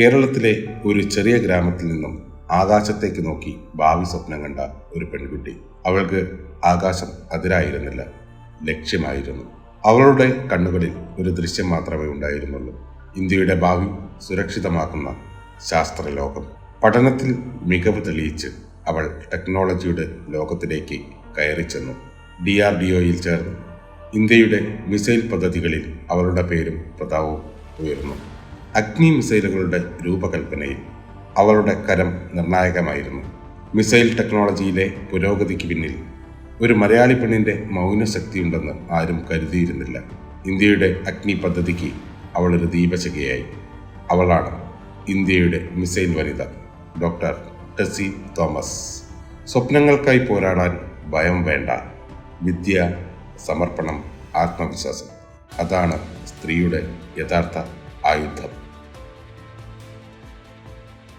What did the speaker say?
കേരളത്തിലെ ഒരു ചെറിയ ഗ്രാമത്തിൽ നിന്നും ആകാശത്തേക്ക് നോക്കി ഭാവി സ്വപ്നം കണ്ട ഒരു പെൺകുട്ടി. അവൾക്ക് ആകാശം അതിരായിരുന്നില്ല ലക്ഷ്യമായിരുന്നു. അവളുടെ കണ്ണുകളിൽ ഒരു ദൃശ്യം മാത്രമേ ഉണ്ടായിരുന്നുള്ളൂ. ഇന്ത്യയുടെ ഭാവി സുരക്ഷിതമാക്കുന്ന ശാസ്ത്രലോകം. പഠനത്തിൽ മികവ് തെളിയിച്ച് അവൾ ടെക്നോളജിയുടെ ലോകത്തിലേക്ക് കയറി ചെന്നു. ഡി ആർ ഡി ഒയിൽ ചേർന്ന് ഇന്ത്യയുടെ മിസൈൽ പദ്ധതികളിൽ അവളുടെ പേരും പ്രതാപവും ഉയർന്നു. അഗ്നി മിസൈലുകളുടെ രൂപകൽപ്പനയിൽ അവളുടെ കരം നിർണായകമായിരുന്നു. മിസൈൽ ടെക്നോളജിയിലെ പുരോഗതിക്ക് പിന്നിൽ ഒരു മലയാളി പെണ്ണിന്റെ മൗനശക്തിയുണ്ടെന്ന് ആരും കരുതിയിരുന്നില്ല. ഇന്ത്യയുടെ അഗ്നി പദ്ധതിക്ക് അവളൊരു ദീപശകയായി അവളാണ് ഇന്ത്യയുടെ മിസൈൽ വനിത ഡോക്ടർ ടെസി തോമസ്. സ്വപ്നങ്ങൾക്കായി പോരാടാൻ ഭയം വേണ്ട. വിദ്യ സമർപ്പണം ആത്മവിശ്വാസം. അതാണ് സ്ത്രീയുടെ യഥാർത്ഥ ആയുധം.